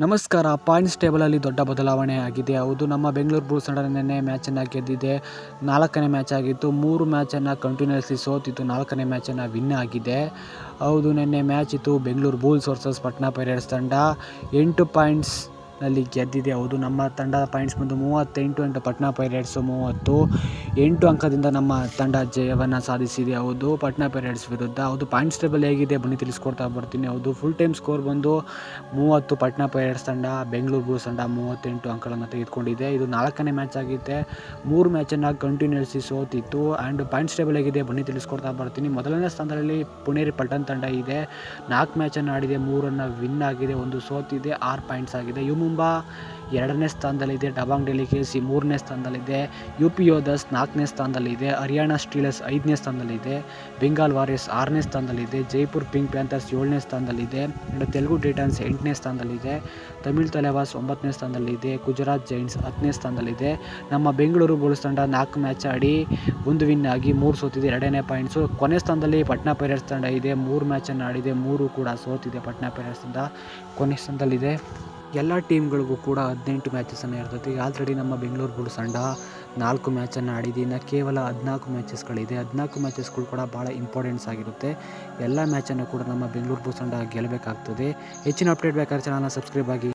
ನಮಸ್ಕಾರ, ಪಾಯಿಂಟ್ಸ್ ಟೇಬಲಲ್ಲಿ ದೊಡ್ಡ ಬದಲಾವಣೆ ಆಗಿದೆ. ಹೌದು, ನಮ್ಮ ಬೆಂಗಳೂರು ಬುಲ್ಸ್ ತಂಡ ನೆನ್ನೆ ಮ್ಯಾಚನ್ನು ಗೆದ್ದಿದೆ. ನಾಲ್ಕನೇ ಮ್ಯಾಚ್ ಆಗಿತ್ತು. ಮೂರು ಮ್ಯಾಚನ್ನು ಕಂಟಿನ್ಯೂಸ್ಲಿ ಸೋತಿತ್ತು. ನಾಲ್ಕನೇ ಮ್ಯಾಚನ್ನು ವಿನ್ ಆಗಿದೆ. ಹೌದು, ನಿನ್ನೆ ಮ್ಯಾಚ್ ಇತ್ತು. Bengaluru Bulls versus Patna Pirates ತಂಡ. ಎಂಟು ಪಾಯಿಂಟ್ಸ್ ನಲ್ಲಿ ಗೆದ್ದಿದೆ. ಹೌದು, ನಮ್ಮ ತಂಡದ ಪಾಯಿಂಟ್ಸ್ ಬಂದು ಮೂವತ್ತೆಂಟು ಎಂಟು, ಪಟ್ನಾ ಪೈರೇಟ್ಸು ಮೂವತ್ತು, ಎಂಟು ಅಂಕದಿಂದ ನಮ್ಮ ತಂಡ ಜಯವನ್ನು ಸಾಧಿಸಿದೆ. ಹೌದು, ಪಟ್ನಾ ಪೈರೇಟ್ಸ್ ವಿರುದ್ಧ. ಹೌದು ಪಾಯಿಂಟ್ಸ್ ಟೇಬಲ್ ಹೇಗಿದೆ ಬನ್ನಿ, ತಿಳಿಸ್ಕೊಡ್ತಾ ಬರ್ತೀನಿ. ಹೌದು ಫುಲ್ ಟೈಮ್ ಸ್ಕೋರ್ ಬಂದು ಮೂವತ್ತು, ಪಟ್ನಾ ಪೈರೇಟ್ಸ್ ತಂಡ, ಬೆಂಗಳೂರು ಬ್ಲೂಸ್ ತಂಡ ಮೂವತ್ತೆಂಟು ಅಂಕಗಳನ್ನು ತೆಗೆದುಕೊಂಡಿದೆ. ಇದು ನಾಲ್ಕನೇ ಮ್ಯಾಚ್ ಆಗಿದೆ ಮೂರು ಮ್ಯಾಚನ್ನು ಕಂಟಿನ್ಯೂಸ್ಲಿ ಸೋತಿತ್ತು. ಆ್ಯಂಡ್ ಪಾಯಿಂಟ್ಸ್ ಟೇಬಲ್ ಹೇಗಿದೆ ಬನ್ನಿ, ತಿಳಿಸ್ಕೊಡ್ತಾ ಬರ್ತೀನಿ. ಮೊದಲನೇ ಸ್ಥಾನದಲ್ಲಿ ಪುಣೇರಿ ಪಟ್ಟಣ ತಂಡ ಇದೆ. ನಾಲ್ಕು ಮ್ಯಾಚನ್ನು ಆಡಿದೆ, ಮೂರನ್ನು ವಿನ್ ಆಗಿದೆ, ಒಂದು ಸೋತಿದೆ, ಆರು ಪಾಯಿಂಟ್ಸ್ ಆಗಿದೆ. ಯು ಮುಂಬಾ ಎರಡನೇ ಸ್ಥಾನದಲ್ಲಿದೆ, ಡಬಾಂಗ್ ಡೆಲಿಕೇಸಿ ಮೂರನೇ ಸ್ಥಾನದಲ್ಲಿದೆ ಯು ಪಿ ಯೋಧಸ್ ನಾಲ್ಕನೇ ಸ್ಥಾನದಲ್ಲಿದೆ, ಹರಿಯಾಣ ಸ್ಟೀಲರ್ಸ್ ಐದನೇ ಸ್ಥಾನದಲ್ಲಿದೆ, ಬೆಂಗಾಲ್ ವಾರಿಯರ್ಸ್ ಆರನೇ ಸ್ಥಾನದಲ್ಲಿದೆ, ಜೈಪುರ್ ಪಿಂಕ್ ಪ್ಯಾಂಥರ್ಸ್ ಏಳನೇ ಸ್ಥಾನದಲ್ಲಿದೆ ತೆಲುಗು ಟೈಟನ್ಸ್ ಎಂಟನೇ ಸ್ಥಾನದಲ್ಲಿದೆ, ತಮಿಳ್ ತಲೆವಾಸ್ ಒಂಬತ್ತನೇ ಸ್ಥಾನದಲ್ಲಿದೆ, ಗುಜರಾತ್ ಜೈಂಟ್ಸ್ ಹತ್ತನೇ ಸ್ಥಾನದಲ್ಲಿದೆ. ನಮ್ಮ ಬೆಂಗಳೂರು ಬುಲ್ಸ್ ತಂಡ ನಾಲ್ಕು ಮ್ಯಾಚ್ ಆಡಿ ಒಂದು ವಿನ್ ಆಗಿ ಮೂರು ಸೋತಿದೆ, ಎರಡನೇ ಪಾಯಿಂಟ್ಸು ಕೊನೆ ಸ್ಥಾನದಲ್ಲಿ ಪಟ್ನಾ ಪೈರೇಟ್ಸ್ ತಂಡ ಇದೆ, ಮೂರು ಮ್ಯಾಚನ್ನು ಆಡಿದೆ, ಮೂರು ಕೂಡ ಸೋತಿದೆ ಪಟ್ನಾ ಪೈರೇಟ್ಸ್ ತಂಡ ಕೊನೆ ಸ್ಥಾನದಲ್ಲಿದೆ. ಎಲ್ಲ ಟೀಮ್ಗಳಿಗೂ ಕೂಡ ಹದಿನೆಂಟು ಮ್ಯಾಚಸನ್ನು ಇರ್ತೈತಿ ಆಲ್ರೆಡಿ ನಮ್ಮ ಬೆಂಗಳೂರು ಬುಲ್ಸ್ ತಂಡ ನಾಲ್ಕು ಮ್ಯಾಚನ್ನು ಆಡಿದೆ. ಇನ್ನು ಕೇವಲ ಹದಿನಾಲ್ಕು ಮ್ಯಾಚಸ್ಗಳಿದೆ. ಹದಿನಾಲ್ಕು ಮ್ಯಾಚಸ್ಗಳು ಕೂಡ ಭಾಳ ಇಂಪಾರ್ಟೆನ್ಸ್ ಆಗಿರುತ್ತೆ. ಎಲ್ಲ ಮ್ಯಾಚನ್ನು ಕೂಡ ನಮ್ಮ ಬೆಂಗಳೂರು ಬುಲ್ಸ್ ತಂಡ ಗೆಲ್ಲಬೇಕಾಗ್ತದೆ. ಹೆಚ್ಚಿನ ಅಪ್ಡೇಟ್ ಬೇಕಾದ್ರೆ ಚಾನಲ್ನ ಸಬ್ಸ್ಕ್ರೈಬ್ ಆಗಿ.